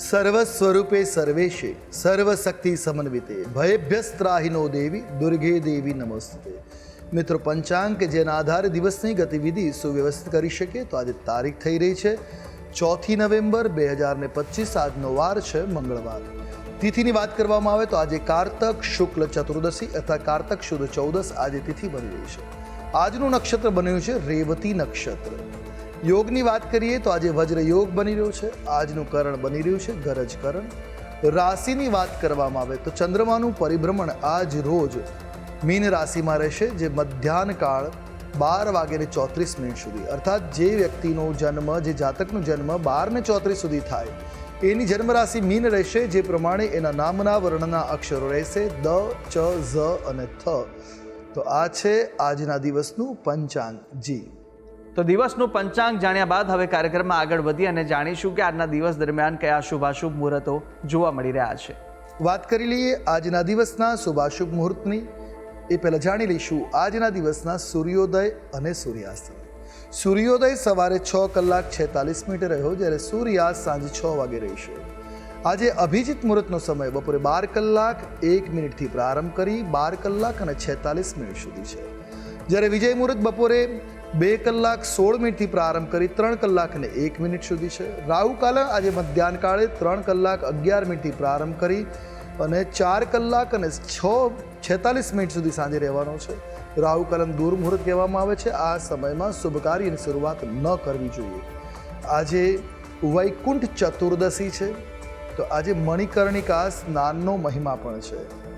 સર્વ સ્વરૂપે સર્વેશે સર્વશક્તિ સમન્વિતે ભયભ્યસ્ત્રાહિનો દેવી દુર્ગે દેવી નમસ્તે મિત્રો પંચાંગ કે જેના આધારે દિવસની ગતિવિધિ સુવ્યવસ્થિત કરી શકે તો આજે તારીખ થઈ રહી છે ચોથી નવેમ્બર બે હજાર ને પચીસ આજનો વાર છે મંગળવાર તિથિની વાત કરવામાં આવે તો આજે કારતક શુક્લ ચતુર્દશી અથવા કારતક શુદ્ધ ચૌદસ આજે તિથિ બની રહી છે આજનું નક્ષત્ર બન્યું છે રેવતી નક્ષત્ર યોગની વાત કરીએ તો આજે વજ્ર યોગ બની રહ્યો છે. આજનું કરણ બની રહ્યું છે, ગરજ કરણ. રાશિની વાત કરવામાં આવે તો ચંદ્રમાનું પરિભ્રમણ આજ રોજ મીન રાશિમાં રહેશે, જે મધ્યાહન કાળ બાર વાગ્યે ચોત્રીસ મિનિટ સુધી. અર્થાત જે વ્યક્તિનો જન્મ, જે જાતકનો જન્મ બાર ને ચોત્રીસ સુધી થાય, એની જન્મ રાશિ મીન રહેશે, જે પ્રમાણે એના નામના વર્ણના અક્ષરો રહેશે, દ, ચ, ઝ અને થ. તો આ છે આજના દિવસનું પંચાંગ. જી. તો દિવસનું પંચાંગ જાણ્યા બાદ હવે કાર્યક્રમમાં આગળ વધી અને જાણીશું કે આજના દિવસ દરમિયાન કયા શુભાશુભ મુહૂર્તો જોવા મળી રહ્યા છે. વાત કરી લઈએ આજના દિવસના શુભાશુભ મુહૂર્તની. એ પહેલાં જાણી લઈશું આજના દિવસના સૂર્યોદય અને સૂર્યાસ્ત. સૂર્યોદય સવારે છ કલાક છેતાલીસ મિનિટે રહ્યો જ્યારે સૂર્યાસ્ત સાંજે છ વાગે રહેશે. આજે અભિજીત મુહૂર્તનો સમય બપોરે બાર કલાક એક મિનિટથી પ્રારંભ કરી બાર કલાક અને છેતાલીસ મિનિટ સુધી છે. જ્યારે વિજય મુહૂર્ત બપોરે બે કલાક સોળ મિનિટથી પ્રારંભ કરી ત્રણ કલાક અને એક મિનિટ સુધી છે. રાહુ કાલ આજે મધ્યાહન કાળે ત્રણ કલાક અગિયાર મિનિટથી પ્રારંભ કરી અને ચાર કલાક અને છ, છેતાલીસ મિનિટ સુધી સાંજે રહેવાનો છે. રાહુ કાલમ દૂર મુહૂર્ત કહેવામાં આવે છે. આ સમયમાં શુભ કાર્યની શરૂઆત ન કરવી જોઈએ. આજે વૈકુંઠ ચતુર્દશી છે. તો આજે મણિકર્ણિકા સ્નાનનો મહિમા પણ છે.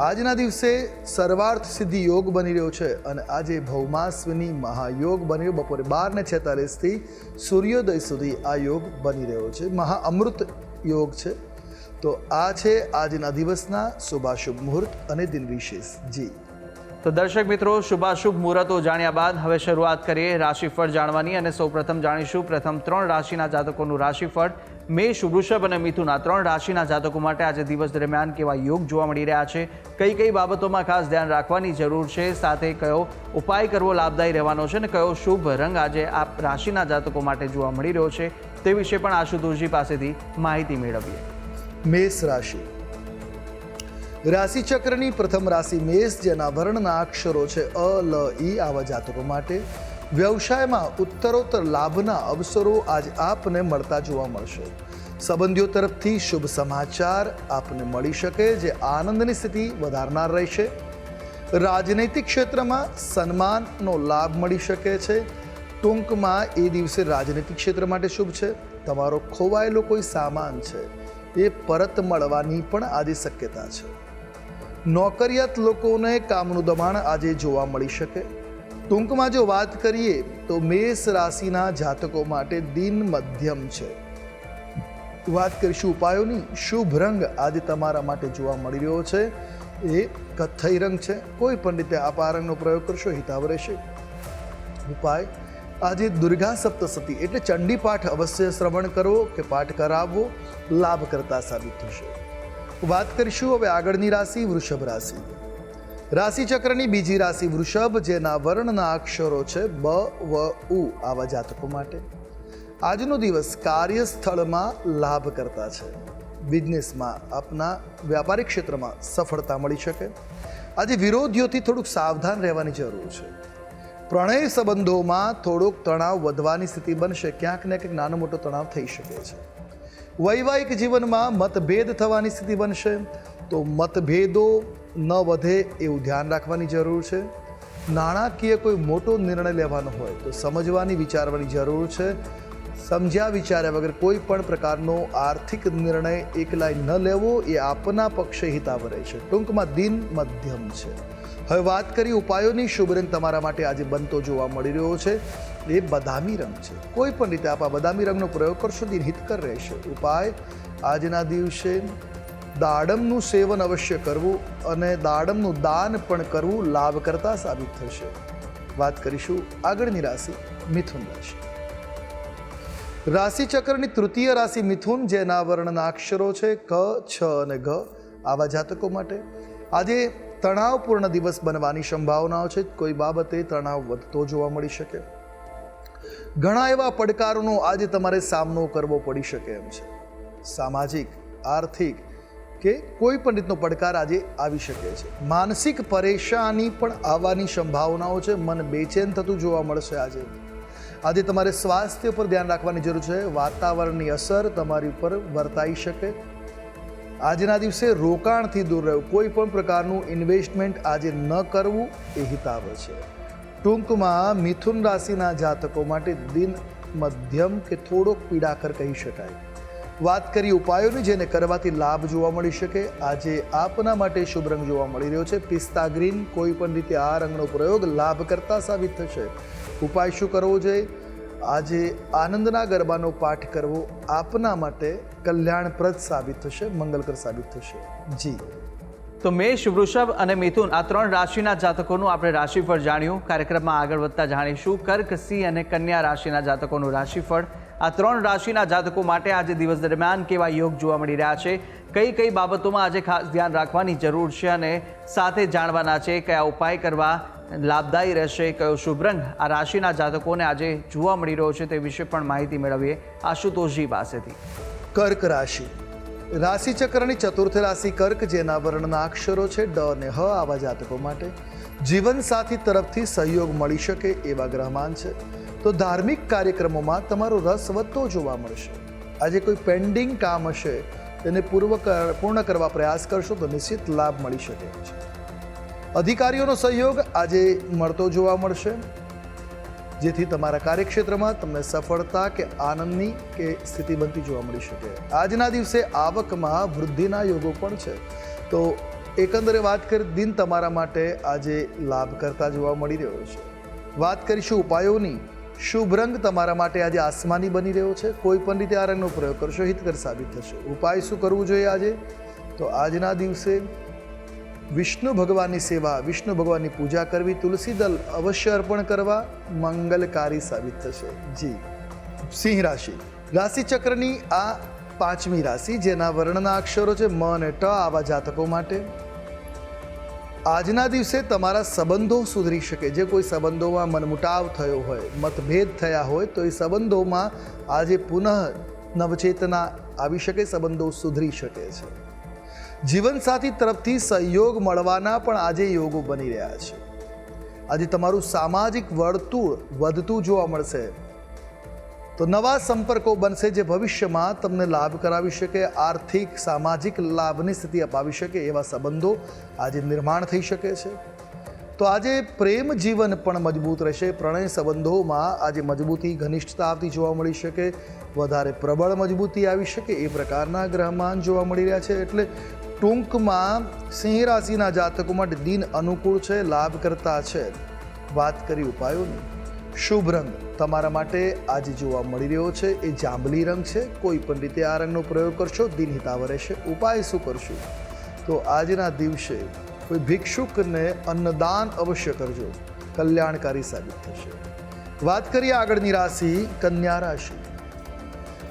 આજના દિવસે સર્વાર્થ સિદ્ધિ યોગ બની રહ્યો છે અને આજે ભૌમાસ્વની મહાયોગ બની રહ્યો. બપોરે બાર ને છેતાલીસથી સૂર્યોદય સુધી આ યોગ બની રહ્યો છે. મહાઅમૃત યોગ છે. તો આ છે આજના દિવસના શુભાશુભ મુહૂર્ત અને દિન વિશેષ. જી. તો દર્શક મિત્રો, શુભાશુભ મુહૂર્તો જાણ્યા બાદ હવે શરૂઆત કરીએ રાશિફળ જાણવાની અને સૌપ્રથમ જાણીશું પ્રથમ ત્રણ રાશિના જાતકોનું રાશિફળ. મેષ, વૃષભ અને મિથુન આ ત્રણ રાશિના જાતકો માટે આજે દિવસ દરમિયાન કેવા યોગ જોવા મળી રહ્યા છે? કઈ કઈ બાબતોમાં ખાસ ધ્યાન રાખવાની જરૂર છે? સાથે કયો ઉપાય કરવો લાભદાયી રહેવાનો છે? અને કયો શુભ રંગ આજે આ રાશિના જાતકો માટે જોવા મળી રહ્યો છે? તે વિશે પણ આશુતોષજી પાસેથી માહિતી મેળવીએ. મેષ રાશિ. રાશિચક્રની પ્રથમ રાશિ મેષ, જેના વર્ણના અક્ષરો છે અ, લ, ઈ આવા જાતકો માટે વ્યવસાયમાં ઉત્તરોત્તર લાભના અવસરો આજ આપને મળતા જોવા મળશે. સંબંધીઓ તરફથી શુભ સમાચાર આપને મળી શકે જે આનંદની સ્થિતિ વધારનાર રહેશે. રાજનૈતિક ક્ષેત્રમાં સન્માનનો લાભ મળી શકે છે. ટૂંકમાં એ દિવસે રાજનૈતિક ક્ષેત્ર માટે શુભ છે. તમારો ખોવાયેલો કોઈ સામાન છે, એ પરત મળવાની પણ આજે શક્યતા છે. નોકરિયાત લોકોને કામનું દબાણ આજે જોવા મળી શકે. ટૂંકમાં જો વાત કરીએ તો મેષ રાશિના જાતકો માટે દિન મધ્યમ છે. વાત કરીશું ઉપાયોની. શુભ રંગ આજે તમારા માટે જોવા મળી રહ્યો છે. એ કથ્થઈ રંગ છે. કોઈ પણ રીતે આપ આ રંગનો પ્રયોગ કરશો, હિતાવ રહેશે. ઉપાય, આજે દુર્ગા સપ્તસતી એટલે ચંડી પાઠ અવશ્ય શ્રવણ કરવો કે પાઠ કરાવવો લાભ કરતા સાબિત થશે. વાત કરીશું હવે આગળની રાશિ, વૃષભ રાશિ. રાશિ ચક્રની બીજી રાશિ વૃષભ, જેના વર્ણના અક્ષરો છે બ, વ, ઉ, આવા જાતકો માટે. આજનો દિવસ કાર્યસ્થળમાં લાભ કરતા છે. બિઝનેસમાં આપના વ્યાપારિક ક્ષેત્રમાં સફળતા મળી શકે. આજે વિરોધીઓથી થોડુંક સાવધાન રહેવાની જરૂર છે. પ્રણય સંબંધોમાં થોડોક તણાવ વધવાની સ્થિતિ બનશે. ક્યાંક ને ક્યાંક નાનો મોટો તણાવ થઈ શકે છે. વૈવાહિક જીવનમાં મતભેદ થવાની સ્થિતિ બનશે. તો મતભેદો ન વધે એવું ધ્યાન રાખવાની જરૂર છે. નાણાકીય કોઈ મોટો નિર્ણય લેવાનો હોય તો સમજવાની વિચારવાની જરૂર છે. સમજ્યા વિચાર્યા વગર કોઈ પણ પ્રકારનો આર્થિક નિર્ણય એકલાય ન લેવો એ આપના પક્ષે હિતાવ રહે છે ટૂંકમાં દિન મધ્યમ છે. હવે વાત કરી ઉપાયોની. શુભ રંગ તમારા માટે આજે બનતો જોવા મળી રહ્યો છે. એ બદામી રંગ છે. કોઈ પણ રીતે આપ આ બદામી રંગનો પ્રયોગ કરશો દિન હિતકર રહેશે. ઉપાય આજના દિવસે દાડમનું સેવન અવશ્ય કરવું અને દાડમનું દાન પણ કરવું લાભ કરતા સાબિત થશે. વાત કરીશું આગળની રાશિ, મિથુન રાશિ. રાશિચક્રની તૃતીય રાશિ મિથુન, જેના વર્ણના અક્ષરો છે ક, છ અને ઘ, આવા જાતકો માટે. આજે તણાવપૂર્ણ દિવસ બનવાની સંભાવનાઓ છે, કોઈ બાબતે તણાવ વધતો જોવા મળી શકે. ઘણા એવા પડકારોનો આજે તમારે સામનો કરવો પડી શકે એમ છે. સામાજિક, આર્થિક કે કોઈ પણ રીતનો પડકાર આજે આવી શકે છે. માનસિક પરેશાની પણ આવવાની સંભાવનાઓ છે. મન બેચેન થતું જોવા મળશે આજે. આજે તમારે સ્વાસ્થ્ય પર ધ્યાન રાખવાની જરૂર છે. વાતાવરણની અસર તમારી ઉપર વર્તાઈ શકે. આજના દિવસે રોકાણથી દૂર રહેવું. કોઈ પણ પ્રકારનું ઇન્વેસ્ટમેન્ટ આજે ન કરવું એ હિતાવ છે. ટૂંકમાં મિથુન રાશિના જાતકો માટે દિન મધ્યમ કે થોડોક પીડાકર કહી શકાય. વાત કરી ઉપાયોની જેને કરવાથી લાભ જોવા મળી શકે, આજે આપના માટે શુભ રંગ જોવા મળી રહ્યો છે. પિસ્તા ગ્રીન, કોઈ પણ રીતે આ રંગનો પ્રયોગ લાભ કરતા સાબિત થશે. ઉપાય શું કરવો જોઈએ? આજે આનંદના ગરબાનો પાઠ કરવો આપના માટે કલ્યાણપ્રદ સાબિત થશે, મંગલકર સાબિત થશે. જી. તો મેષ, વૃષભ અને મિથુન આ ત્રણ રાશિના જાતકોનું આપણે રાશિફળ જાણ્યું. કાર્યક્રમમાં આગળ વધતા જાણીશું. કર્ક, સિંહ અને કન્યા રાશિના જાતકોનું રાશિફળ આ ત્રણ રાશિના જાતકો માટે આજે દિવસ દરમિયાન કેવા યોગ જોવા મળી રહ્યા છે? કઈ કઈ બાબતોમાં આજે ખાસ ધ્યાન રાખવાની જરૂર છે અને સાથે જાણવાના છે કયા ઉપાય કરવા લાભદાયી રહેશે, કયો શુભ રંગ આ રાશિના જાતકોને આજે જોવા મળી રહ્યો છે તે વિશે પણ માહિતી મેળવીએ આશુતોષજી પાસેથી. કર્ક રાશિ. રાશિ ચક્રની ચતુર્થ રાશિ કર્ક, જેના વર્ણના અક્ષરો છે ડ અને હ આવા જાતકો માટે જીવનસાથી તરફથી સહયોગ મળી શકે એવા ગ્રહમાન છે. તો ધાર્મિક કાર્યક્રમોમાં તમારો રસ વધતો જોવા મળશે. આજે કોઈ પેન્ડિંગ કામ હશે, તેને પૂર્વ પૂર્ણ કરવા પ્રયાસ કરશો તો નિશ્ચિત લાભ મળી શકે છે. અધિકારીઓનો સહયોગ આજે મળતો જોવા મળશે. જેથી તમારા કાર્યક્ષેત્રમાં તમને સફળતા કે આનંદની કે સ્થિતિ બનતી જોવા મળી શકે. આજના દિવસે આવકમાં વૃદ્ધિના યોગો પણ છે. તો એકંદરે વાત કરી, દિન તમારા માટે આજે લાભ કરતા જોવા મળી રહ્યો છે. વાત કરીશું ઉપાયોની. શુભ રંગ તમારા માટે આજે આસમાની બની રહ્યો છે. કોઈ પણ રીતે આ રંગનો પ્રયોગ કરશો, હિતકર સાબિત થશે. ઉપાય શું કરવું જોઈએ આજે? તો આજના દિવસે વિષ્ણુ ભગવાનની સેવા, વિષ્ણુ ભગવાનની પૂજા કરવી, તુલસી દલ અવશ્ય અર્પણ કરવા મંગલકારી સાબિત થશે. જી. સિંહ રાશિ. રાશિ ચક્રની આ પાંચમી રાશિ, જેના વર્ણના અક્ષરો છે, મ અને ટ આવા જાતકો માટે. આજના દિવસે તમારા સંબંધો સુધરી શકે. જે કોઈ સંબંધોમાં મનમુટાવ થયો હોય, મતભેદ થયા હોય, તો એ સંબંધોમાં આજે પુનઃ નવચેતના આવી શકે, સંબંધો સુધરી શકે છે. જીવનસાથી તરફથી સહયોગ મળવાના પણ આજે યોગો બની રહ્યા છે. આજે તમારું સામાજિક વર્તુળ વધતું જોવા મળશે. તો નવા સંપર્કો બનશે જે ભવિષ્યમાં તમને લાભ કરાવી શકે, આર્થિક, સામાજિક લાભની સ્થિતિ અપાવી શકે એવા સંબંધો આજે નિર્માણ થઈ શકે છે. તો આજે પ્રેમ જીવન પણ મજબૂત રહેશે. પ્રણય સંબંધોમાં આજે મજબૂતી, ઘનિષ્ઠતા આવતી જોવા મળી શકે. વધારે પ્રબળ મજબૂતી આવી શકે એ પ્રકારના ગ્રહમાન જોવા મળી રહ્યા છે. એટલે ટૂંકમાં સિંહ રાશિના જાતકો માટે દિન અનુકૂળ છે લાભ કરતા છે. વાત કરી ઉપાયોની. શુભ રંગ. તમારા માટે આજે જોવા મળી રહ્યો છે, એ જાંબલી રંગ છે. કોઈ પણ રીતે આ રંગનો પ્રયોગ કરશો દિન હિતાવ રહેશે. ઉપાય શું કરશું? તો આજના દિવસે કોઈ ભિક્ષુકને અન્નદાન અવશ્ય કરજો. કલ્યાણકારી સાબિત થશે. વાત કરીએ આગળની રાશિ, કન્યા રાશિ.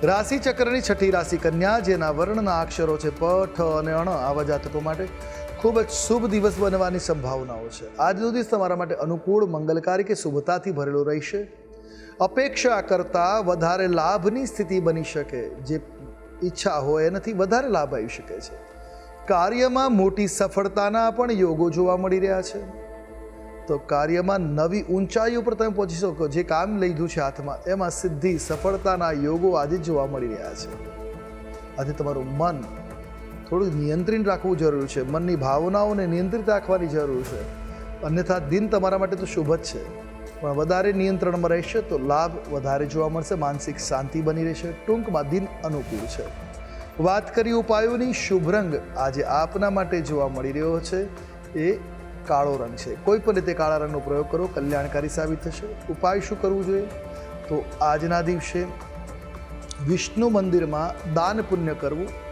રાશિ ચક્રની છઠ્ઠી રાશિ કન્યા, જેના વર્ણના અક્ષરો છે, પ, ઠ અને અણ આવા જાતકો માટે. ખૂબ જ શુભ દિવસ બનવાની સંભાવનાઓ છે. આજનો દિવસ તમારા માટે અનુકૂળ, મંગલકારી કે શુભતાથી ભરેલો રહેશે. અપેક્ષા કરતાં વધારે લાભની સ્થિતિ બની શકે. જે ઈચ્છા હોય એનાથી વધારે લાભ આવી શકે છે. કાર્યમાં મોટી સફળતાના પણ યોગો જોવા મળી રહ્યા છે. તો કાર્યમાં નવી ઊંચાઈ ઉપર તમે પહોંચી શકો. જે કામ લીધું છે હાથમાં, એમાં સિદ્ધિ, સફળતાના યોગો આજે જોવા મળી રહ્યા છે. આજે તમારું મન થોડું નિયંત્રિત રાખવું જરૂર છે. મનની ભાવનાઓને નિયંત્રિત રાખવાની જરૂર છે. અન્યથા દિન તમારા માટે તો શુભ જ છે. પણ વધારે નિયંત્રણમાં રહેશે તો લાભ વધારે જોવા મળશે, માનસિક શાંતિ બની રહેશે, ટૂંકમાં દિન અનુકૂળ છે. વાત કરી ઉપાયોની, શુભ રંગ આજે આપના માટે જોવા મળી રહ્યો છે. એ કાળો રંગ છે. કોઈ પણ રીતે કાળા રંગનો પ્રયોગ કરો, કલ્યાણકારી સાબિત થશે. ઉપાય શું કરવું જોઈએ? તો આજના દિવસે વિષ્ણુ મંદિરમાં દાન પુણ્ય કરવું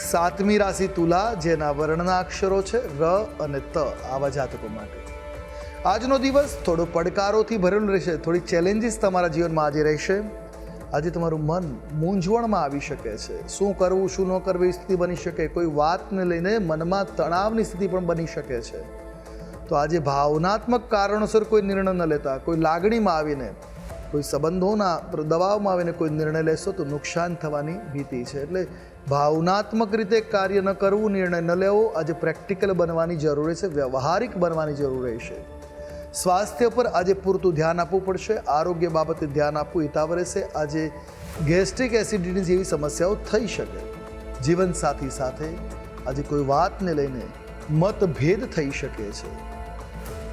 સાતમી રાશિ તુલા, જેના વર્ણના અક્ષરો છે ર અને ત, આવા જાતકો માટે. આજનો દિવસ થોડો પડકારોથી ભરેલો રહેશે. થોડી ચેલેન્જીસ તમારા જીવનમાં આજે રહેશે. આજે તમારું મન મૂંઝવણમાં આવી શકે છે. શું કરવું, શું ન કરવું એ સ્થિતિ બની શકે. કોઈ વાતને લઈને મનમાં તણાવની સ્થિતિ પણ બની શકે છે. તો આજે ભાવનાત્મક કારણોસર કોઈ નિર્ણય ન લેતા, કોઈ લાગણીમાં આવીને કોઈ સંબંધોના દબાવમાં આવીને કોઈ નિર્ણય લેશો તો નુકસાન થવાની ભીતિ છે. એટલે ભાવનાત્મક રીતે કાર્ય ન કરવું, નિર્ણય ન લેવો, આજે પ્રેક્ટિકલ બનવાની જરૂર રહેશે વ્યવહારિક બનવાની જરૂર રહેશે. સ્વાસ્થ્ય પર આજે પૂરતું ધ્યાન આપવું પડશે, આરોગ્ય બાબતે ધ્યાન આપવું હિતાવ રહેશે, આજે ગેસ્ટ્રિક એસિડિટી જેવી સમસ્યાઓ થઈ શકે. જીવનસાથી સાથે આજે કોઈ વાતને લઈને મતભેદ થઈ શકે છે.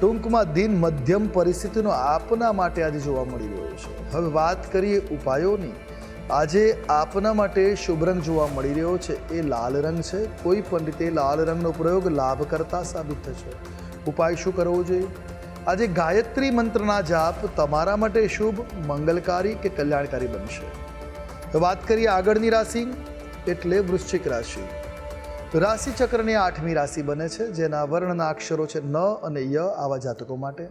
ટૂંકમાં દિન મધ્યમ પરિસ્થિતિનો આપના માટે આજે જોવા મળી રહ્યો છે. હવે વાત કરીએ ઉપાયોની. આજે આપના માટે શુભ રંગ જોવા મળી રહ્યો છે. એ લાલ રંગ છે. કોઈ પણ રીતે લાલ રંગનો પ્રયોગ લાભકર્તા સાબિત થશે. ઉપાય શું કરવો જોઈએ? આજે ગાયત્રી મંત્રના જાપ તમારા માટે શુભ, મંગલકારી કે કલ્યાણકારી બનશે? વાત કરીએ આગળની રાશિ, એટલે વૃશ્ચિક રાશિ. ચક્રની આઠમી રાશિ બને છે, જેના વર્ણના અક્ષરો છે ન અને ય આવા જાતકો માટે.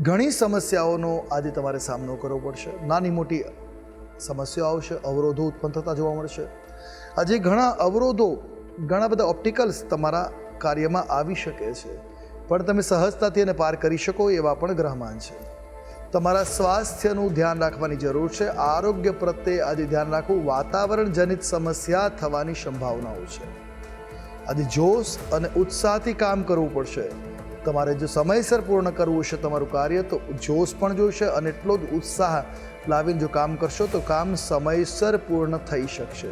ઘણી સમસ્યાઓનો આજે તમારે સામનો કરવો પડશે. નાની મોટી સમસ્યાઓ આવશે, અવરોધો ઉત્પન્ન થતા જોવા મળશે. આજે ઘણા અવરોધો, ઘણા બધા ઓપ્ટિકલ્સ તમારા કાર્યમાં આવી શકે છે. પણ તમે સહજતાથી એને પાર કરી શકો એવા પણ ગ્રહમાન છે. તમારા સ્વાસ્થ્યનું ધ્યાન રાખવાની જરૂર છે. આરોગ્ય પ્રત્યે આજે ધ્યાન રાખવું વાતાવરણ જનિત સમસ્યા થવાની સંભાવનાઓ છે. આજે જોશ અને ઉત્સાહથી કામ કરવું પડશે. તમારે જો સમયસર પૂર્ણ કરવું છે તમારું કાર્ય, તો જોશ પણ જોઈશે અને એટલો જ ઉત્સાહ લાવીને જો કામ કરશો, તો કામ સમયસર પૂર્ણ થઈ શકશે.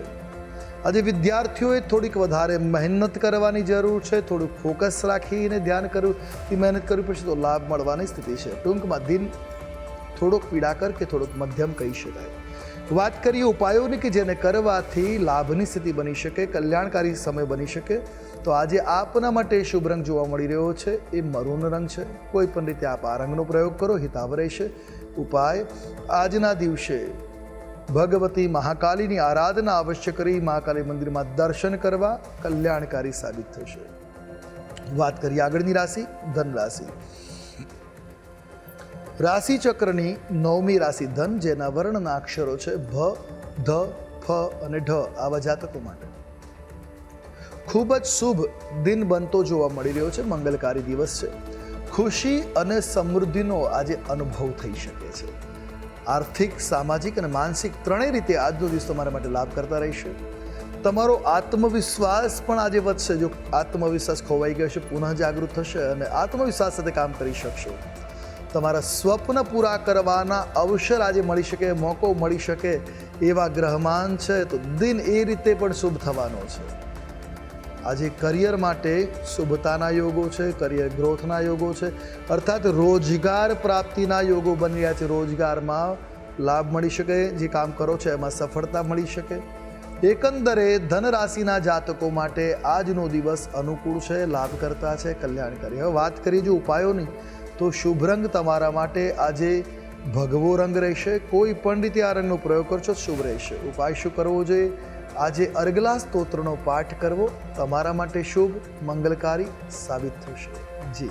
આજે વિદ્યાર્થીઓએ થોડીક વધારે મહેનત કરવાની જરૂર છે થોડુંક ફોકસ રાખીને ધ્યાન કરવું, એ મહેનત કરવી પડશે તો લાભ મળવાની સ્થિતિ છે. ટૂંકમાં દિન થોડોક પીડાકર કે થોડોક મધ્યમ કહી શકાય. વાત કરીએ ઉપાયોની કે જેને કરવાથી લાભની સ્થિતિ બની શકે, કલ્યાણકારી સમય બની શકે, તો આજે આપના માટે શુભ રંગ જોવા મળી રહ્યો છે. એ મરૂન રંગ છે. કોઈ પણ રીતે આપ આ રંગનો પ્રયોગ કરો હિતાવ રહેશે. ઉપાય, આજના દિવસે ભગવતી મહાકાલીની આરાધના અવશ્ય કરી, મહાકાલી મંદિરમાં દર્શન કરવા, કલ્યાણકારી સાબિત થશે. વાત કરીએ આગળની રાશિ ધન રાશિ રાશિ ચક્રની નવમી રાશિ ધન, જેના વર્ણના અક્ષરો છે ભ, ધ, ફ અને ઢ, આવા જાતકો માટે. ખૂબ જ શુભ દિન બનતો જોવા મળી રહ્યો છે, મંગલકારી દિવસ છે. ખુશી અને સમૃદ્ધિનો આજે અનુભવ થઈ શકે છે. આર્થિક, સામાજિક અને માનસિક ત્રણેય રીતે આજનો દિવસ તમારા માટે લાભ કરતા રહેશે. તમારો આત્મવિશ્વાસ પણ આજે વધશે. જો આત્મવિશ્વાસ ખોવાઈ ગયો છે પુનઃ જાગૃત થશે અને આત્મવિશ્વાસ સાથે કામ કરી શકશો. તમારા સ્વપ્ન પૂરા કરવાના અવસર આજે મળી શકે, મોકો મળી શકે એવા ગ્રહમાન છે. તો દિન એ રીતે પણ શુભ થવાનો છે. આજે કરિયર માટે શુભતાના યોગો છે, કરિયર ગ્રોથના યોગો છે. અર્થાત રોજગાર પ્રાપ્તિના યોગો બની રહ્યા છે. રોજગારમાં લાભ મળી શકે, જે કામ કરો છો એમાં સફળતા મળી શકે. એકંદરે ધન રાશિના જાતકો માટે આજનો દિવસ અનુકૂળ છે, લાભકર્તા છે, કલ્યાણકારી. હવે વાત કરીએ જો ઉપાયોની તો શુભ રંગ તમારા માટે આજે ભગવો રંગ રહેશે. કોઈ પણ રીતે આ રંગનો પ્રયોગ કરશો શુભ રહેશે. ઉપાય શું કરવો જોઈએ? આજે અર્ગલા સ્તોત્રનો પાઠ કરવો તમારા માટે શુભ, મંગલકારી સાબિત થશે. જી.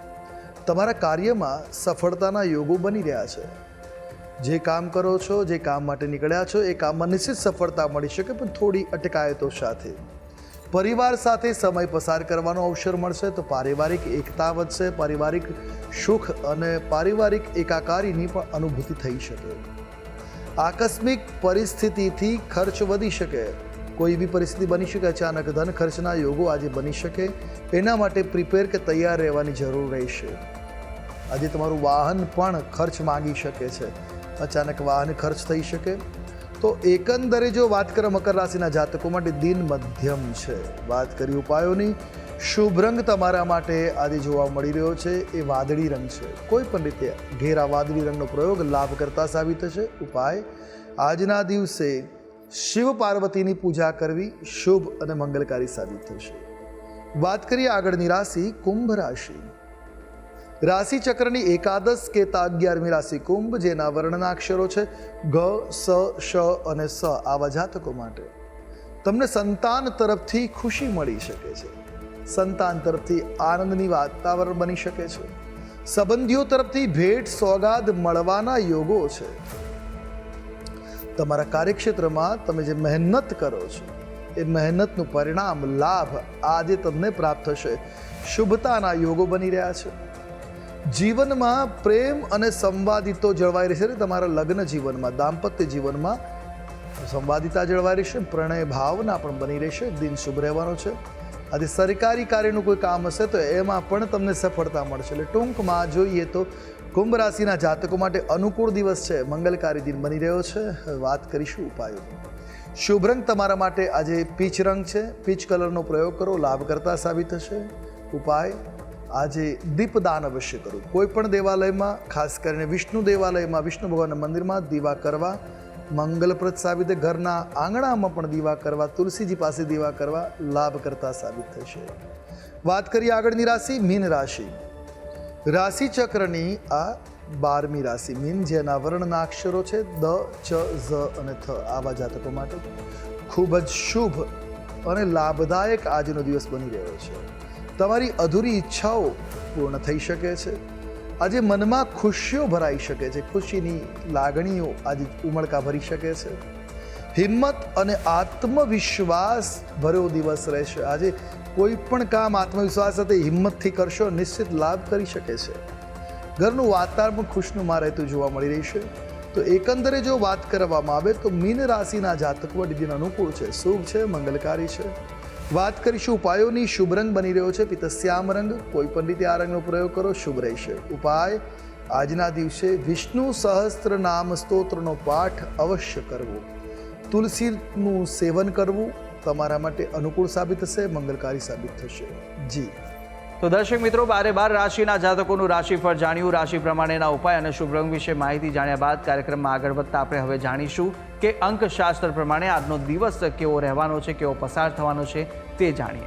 તમારા કાર્યમાં સફળતાના યોગો બની રહ્યા છે. જે કામ કરો છો, જે કામ માટે નીકળ્યા છો, એ કામમાં નિશ્ચિત સફળતા મળી શકે, પણ થોડી અટકાયતો સાથે. પરિવાર સાથે સમય પસાર કરવાનો અવસર મળશે તો પારિવારિક એકતા વધશે, પારિવારિક સુખ અને પારિવારિક એકાકારીની પણ અનુભૂતિ થઈ શકે. આકસ્મિક પરિસ્થિતિથી ખર્ચ વધી શકે. કોઈ એવી પરિસ્થિતિ બની શકે, અચાનક ધન ખર્ચના યોગો આજે બની શકે. એના માટે પ્રિપેર કે તૈયાર રહેવાની જરૂર રહેશે. આજે તમારું વાહન પણ ખર્ચ માંગી શકે છે. અચાનક વાહન ખર્ચ થઈ શકે. તો એકંદરે જો વાત કરે મકર રાશિના જાતકો માટે દિન મધ્યમ છે. વાત કરી ઉપાયોની, શુભ રંગ તમારા માટે આજે જોવા મળી રહ્યો છે. એ વાદળી રંગ છે. કોઈ પણ રીતે ઘેરા વાદળી રંગનો પ્રયોગ લાભ કરતા સાબિત થશે. ઉપાય, આજના દિવસે શિવ પાર્વતીની પૂજા કરવી શુભ અને મંગલકારી સાબિત થશે. વાત કરીએ આગળની રાશિ, કુંભ રાશિ. રાશિ ચક્રની એકાદશ કે તા અગિયારમી રાશિ કુંભ, જેના વર્ણના અક્ષરો છે ગ, સ શ અને સ, આવા જાતકો માટે. તમને સંતાન તરફથી ખુશી મળી શકે છે. સંતાન તરફથી આનંદની વાતાવરણ બની શકે છે. સંબંધીઓ તરફથી ભેટ, સોગાદ મળવાના યોગો છે. તમારા કાર્યક્ષેત્રમાં તમે જે મહેનત કરો છો, એ મહેનતનું પરિણામ, લાભ આજે તમને પ્રાપ્ત થશે. શુભતાના યોગો બની રહ્યા છે. જીવનમાં પ્રેમ અને સંવાદિતો જળવાઈ રહેશે ને તમારા લગ્ન જીવનમાં, દાંપત્ય જીવનમાં. સંવાદિતા જળવાઈ રહેશે, પ્રણય ભાવના પણ બની રહેશે, દિન શુભ રહેવાનો છે. આજે સરકારી કાર્યનું કોઈ કામ હશે તો એમાં પણ તમને સફળતા મળશે. એટલે ટૂંકમાં જોઈએ તો કુંભ રાશિના જાતકો માટે અનુકૂળ દિવસ છે, મંગલકારી દિન બની રહ્યો છે. વાત કરીશું ઉપાયો. શુભ રંગ તમારા માટે આજે પીચ રંગ છે. પીચ કલરનો પ્રયોગ કરો, લાભકર્તા સાબિત થશે. ઉપાય આજે દીપદાન અવશ્ય કરવું કોઈ પણ દેવાલયમાં, ખાસ કરીને વિષ્ણુ દેવાલયમાં, વિષ્ણુ ભગવાનના મંદિરમાં દીવા કરવા, મંગલપ્રદ સાબિત ઘરના આંગણામાં પણ દીવા કરવા, તુલસીજી પાસે દીવા કરવા લાભ કરતા સાબિત થશે. વાત કરીએ આગળની રાશિ, મીન રાશિ. રાશિ ચક્રની આ બારમી રાશિ, મીન જેના વર્ણના અક્ષરો છે દ, ચ, ઝ અને થ, આવા જાતકો માટે ખૂબ જ શુભ અને લાભદાયક આજનો દિવસ બની રહ્યો છે. તમારી અધૂરી ઈચ્છાઓ પૂર્ણ થઈ શકે છે. આજે મનમાં ખુશીઓ ભરાઈ શકે છે. ખુશીની લાગણીઓ આજે ઉમળકા ભરી શકે છે. હિંમત અને આત્મવિશ્વાસ ભર્યો દિવસ રહેશે. આજે કોઈ પણ કામ આત્મવિશ્વાસ સાથે હિંમતથી કરશો, નિશ્ચિત લાભ કરી શકે છે. ઘરનું વાતાવરણ ખુશનુમા રહેતું જોવા મળી રહેશે તો એકંદરે જો વાત કરવામાં આવે તો મીન રાશિના જાતકો દિન અનુકૂળ છે. શુભ છે, મંગલકારી છે. વાત કરીશું ઉપાયોની. શુભ રંગ બની રહ્યો છે પિતસ્યામ રંગ. કોઈ પણ રીતે આ રંગનો પ્રયોગ કરો, શુભ રહેશે. ઉપાય, આજના દિવસે વિષ્ણુ સહસ્ત્ર નામ સ્તોત્રનો પાઠ અવશ્ય કરવો. તુલસીનું સેવન કરવું તમારા માટે અનુકૂળ સાબિત થશે, મંગલકારી સાબિત થશે. જી. તો દર્શક મિત્રો, બારે બાર રાશિના જાતકોનું રાશિફળ જાણ્યું. રાશિ પ્રમાણેના ઉપાય અને શુભ રંગ વિશે માહિતી જાણ્યા બાદ કાર્યક્રમમાં આગળ વધતા આપણે હવે જાણીશું. કે અંકશાસ્ત્ર પ્રમાણે આજનો દિવસ કેવો રહેવાનો છે, કેવો પસાર થવાનો છે તે જાણીએ.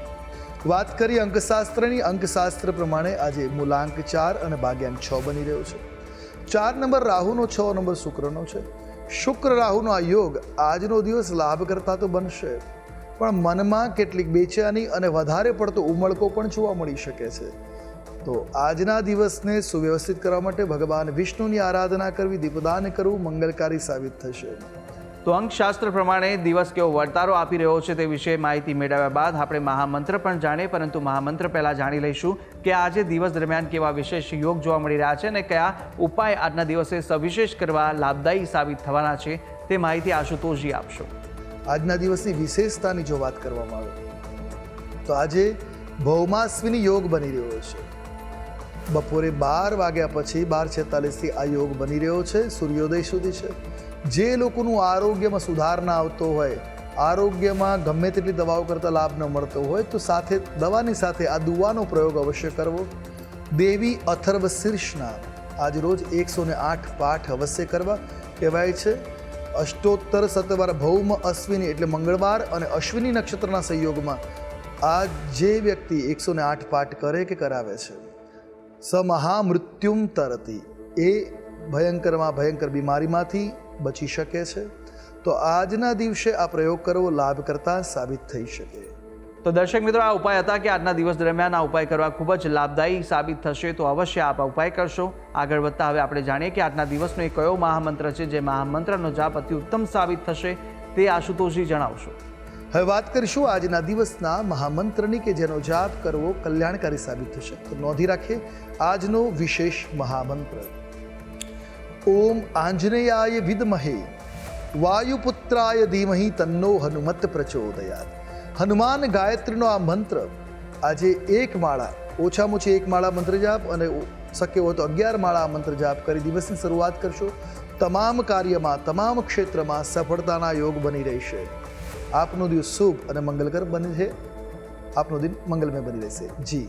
વાત કરીએ અંકશાસ્ત્રની. અંકશાસ્ત્ર પ્રમાણે આજે મૂલાંક ચાર અને ભાગ્યાંક છ બની રહ્યો છે. ચાર નંબર રાહુનો, છ નંબર શુક્રનો છે. શુક્ર રાહુનો આ યોગ આજનો દિવસ લાભ કરતા તો બનશે. પણ મનમાં કેટલીક બેચેની અને વધારે પડતો ઉમળકો પણ જોવા મળી શકે છે. તો આજના દિવસને સુવ્યવસ્થિત કરવા માટે ભગવાન વિષ્ણુની આરાધના કરવી, દીપદાન કરવું મંગલકારી સાબિત થશે. તો અંકશાસ્ત્ર પ્રમાણે દિવસ કેવો વર્તારો આપી રહ્યો છે તે વિશે માહિતી મેળવ્યા બાદ આપણે મહામંત્ર પણ જાણીએ, પરંતુ મહામંત્ર પહેલાં જાણી લઈશું કે આજે દિવસ દરમિયાન કેવા વિશેષ યોગ જોવા મળી રહ્યા છે અને કયા ઉપાય આજના દિવસે સવિશેષ કરવા લાભદાયી સાબિત થવાના છે તે માહિતી આશુતોષજી આપશો. આજના દિવસની વિશેષતાની જો વાત કરવામાં આવે, તો આજે ભૌમાશ્વિની યોગ બની રહ્યો છે. બપોરે બાર વાગ્યા પછી બાર છેતાલીસથી આ યોગ બની રહ્યો છે, સૂર્યોદય સુધી છે. જે લોકોનું આરોગ્યમાં સુધાર ના આવતો હોય, આરોગ્યમાં ગમે તેટલી દવાઓ કરતાં લાભ ન મળતો હોય, તો સાથે દવાની સાથે આ દુવાનો પ્રયોગ અવશ્ય કરવો. દેવી અથર્વ શીર્ષના આજરોજ એકસો ને આઠ પાઠ અવશ્ય કરવા કહેવાય છે. અષ્ટોત્તર સતવાર ભૌમ અશ્વિની એટલે મંગળવાર અને અશ્વિની નક્ષત્રના સંયોગમાં આ જે વ્યક્તિ એકસો ને આઠ પાઠ કરે કે કરાવે છે. સ મહામૃત્યુમ તરતી. એ ભયંકરમાં ભયંકર બીમારીમાંથી બચી શકે છે? તો આજના દિવસે આ પ્રયોગ કરવો લાભ કરતા સાબિત થઈ શકે. તો દર્શક મિત્રો આ ઉપાય હતા કે આજના દિવસ દરમિયાન આ ઉપાય કરવા ખૂબ જ લાભદાયી સાબિત થશે તો અવશ્ય આપ આ ઉપાય કરશો. આગળ વધતા હવે આપણે જાણીએ કે આજના દિવસનો એ કયો મહામંત્ર છે જે મહામંત્રનો જાપ અતિ ઉત્તમ સાબિત થશે તે આશુતોષજી જણાવશો. હવે વાત કરીશું આજના દિવસના મહામંત્રની કે જેનો જાપ કરવો કલ્યાણકારી સાબિત થશે. તો નોંધી રાખીએ આજનો વિશેષ મહામંત્ર. ઓમ આંજનેયાય વિદમહે વાયુપુત્રાય ધીમહી તન્નો હનુમત પ્રચોદયાત હનુમાન ગાયત્રીનો આ મંત્ર આજે એક માળા ઓછામાં ઓછી એક માળા મંત્ર જાપ અને શક્ય હોય તો અગિયાર માળા મંત્ર જાપ કરી દિવસની શરૂઆત કરશો તમામ કાર્યમાં તમામ ક્ષેત્રમાં સફળતાના યોગ બની રહેશે આપનો દિવસ શુભ અને મંગલકર બને છે આપનો દિન મંગલમય બની રહેશે જી